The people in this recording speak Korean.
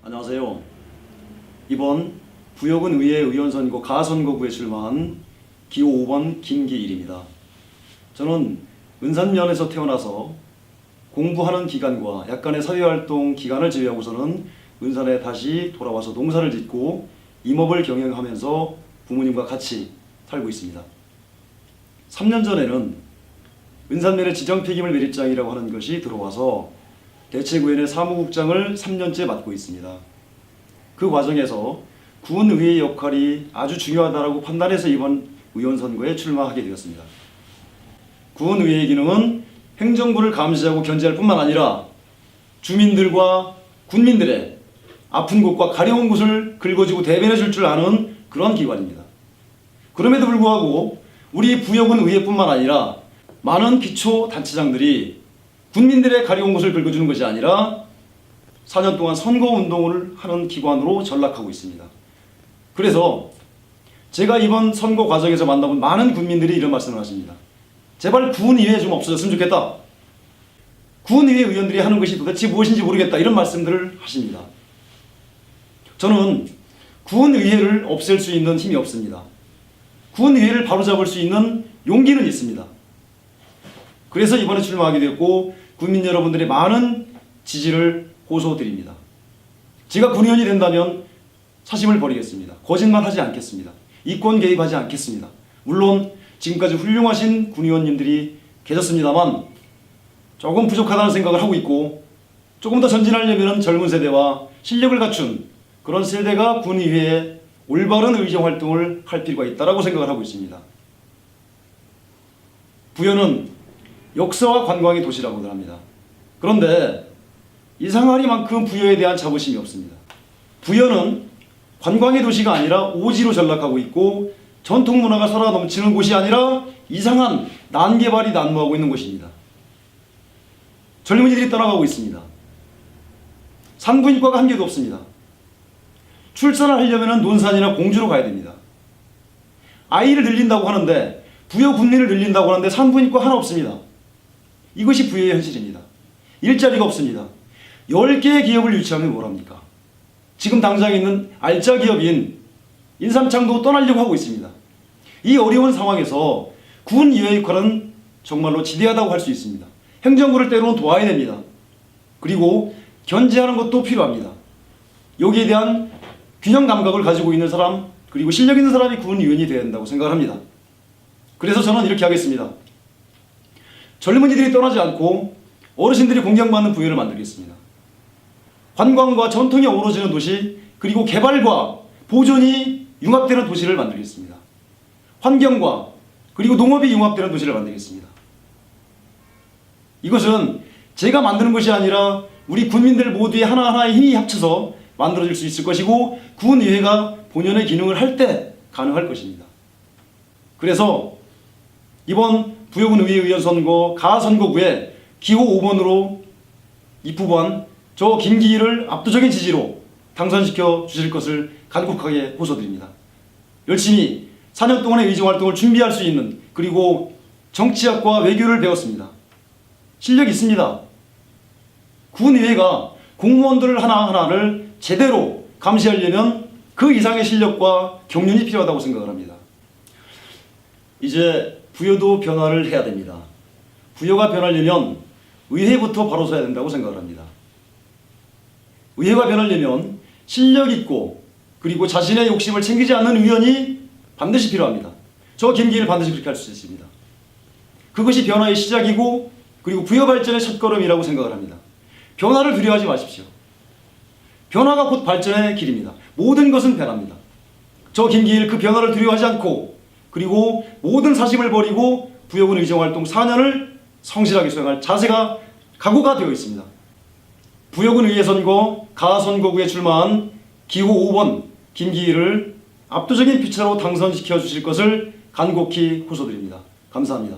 안녕하세요. 이번 부여군 의회 의원 선거 가선거구에 출마한 기호 5번 김기일입니다. 저는 은산면에서 태어나서 공부하는 기간과 약간의 사회활동 기간을 제외하고서는 은산에 다시 돌아와서 농사를 짓고 임업을 경영하면서 부모님과 같이 살고 있습니다. 3년 전에는 은산면의 지정폐기물 매립장이라고 하는 것이 들어와서 대체구현의 사무국장을 3년째 맡고 있습니다. 그 과정에서 군의회의 역할이 아주 중요하다고 판단해서 이번 의원 선거에 출마하게 되었습니다. 군의회의 기능은 행정부를 감시하고 견제할 뿐만 아니라 주민들과 군민들의 아픈 곳과 가려운 곳을 긁어주고 대변해 줄 줄 아는 그런 기관입니다. 그럼에도 불구하고 우리 부여군 의회뿐만 아니라 많은 기초 단체장들이 군민들의 가려운 곳을 긁어주는 것이 아니라 4년 동안 선거 운동을 하는 기관으로 전락하고 있습니다. 그래서 제가 이번 선거 과정에서 만나본 많은 군민들이 이런 말씀을 하십니다. 제발 군의회 좀 없어졌으면 좋겠다. 군의회 의원들이 하는 것이 도대체 무엇인지 모르겠다. 이런 말씀들을 하십니다. 저는 군의회를 없앨 수 있는 힘이 없습니다. 군의회를 바로잡을 수 있는 용기는 있습니다. 그래서 이번에 출마하게 됐고 국민 여러분들의 많은 지지를 호소드립니다. 제가 군의원이 된다면 사심을 버리겠습니다. 거짓말하지 않겠습니다. 이권 개입하지 않겠습니다. 물론 지금까지 훌륭하신 군의원님들이 계셨습니다만 조금 부족하다는 생각을 하고 있고 조금 더 전진하려면 젊은 세대와 실력을 갖춘 그런 세대가 군의회에 올바른 의정 활동을 할 필요가 있다라고 생각을 하고 있습니다. 부여는 역사와 관광의 도시라고들 합니다. 그런데 이상하리만큼 부여에 대한 자부심이 없습니다. 부여는 관광의 도시가 아니라 오지로 전락하고 있고 전통 문화가 살아 넘치는 곳이 아니라 이상한 난개발이 난무하고 있는 곳입니다. 젊은이들이 떠나가고 있습니다. 산부인과가 한 개도 없습니다. 출산을 하려면 논산이나 공주로 가야 됩니다. 아이를 늘린다고 하는데 부여 군민을 늘린다고 하는데 산부인과 하나 없습니다. 이것이 부여의 현실입니다. 일자리가 없습니다. 10개의 기업을 유치하면 뭐랍니까? 지금 당장 있는 알짜 기업인 인삼창도 떠나려고 하고 있습니다. 이 어려운 상황에서 군 이외의 역할은 정말로 지대하다고 할 수 있습니다. 행정부를 때로는 도와야 됩니다. 그리고 견제하는 것도 필요합니다. 여기에 대한 균형 감각을 가지고 있는 사람 그리고 실력 있는 사람이 군 의원이 되어야 된다고 생각을 합니다. 그래서 저는 이렇게 하겠습니다. 젊은이들이 떠나지 않고 어르신들이 공경받는 부여를 만들겠습니다. 관광과 전통이 어우러지는 도시 그리고 개발과 보존이 융합되는 도시를 만들겠습니다. 환경과 그리고 농업이 융합되는 도시를 만들겠습니다. 이것은 제가 만드는 것이 아니라 우리 군민들 모두의 하나하나의 힘이 합쳐서 만들어질 수 있을 것이고 군의회가 본연의 기능을 할 때 가능할 것입니다. 그래서 이번 부여군 의회 의원 선거 가선거구에 기호 5번으로 입후보한 저 김기일을 압도적인 지지로 당선시켜 주실 것을 간곡하게 호소드립니다. 열심히 4년 동안의 의정 활동을 준비할 수 있는 그리고 정치학과 외교를 배웠습니다. 실력 있습니다. 군의회가 공무원들 하나하나를 제대로 감시하려면 그 이상의 실력과 경륜이 필요하다고 생각을 합니다. 이제 부여도 변화를 해야 됩니다. 부여가 변하려면 의회부터 바로 서야 된다고 생각을 합니다. 의회가 변하려면 실력 있고 그리고 자신의 욕심을 챙기지 않는 의원이 반드시 필요합니다. 저 김기를 반드시 그렇게 할 수 있습니다. 그것이 변화의 시작이고 그리고 부여 발전의 첫걸음이라고 생각을 합니다. 변화를 두려워하지 마십시오. 변화가 곧 발전의 길입니다. 모든 것은 변합니다. 저 김기일 그 변화를 두려워하지 않고 그리고 모든 사심을 버리고 부여군 의정활동 4년을 성실하게 수행할 자세가 각오가 되어 있습니다. 부여군 의회 선거 가선거구에 출마한 기호 5번 김기일을 압도적인 표차로 당선시켜 주실 것을 간곡히 호소드립니다. 감사합니다.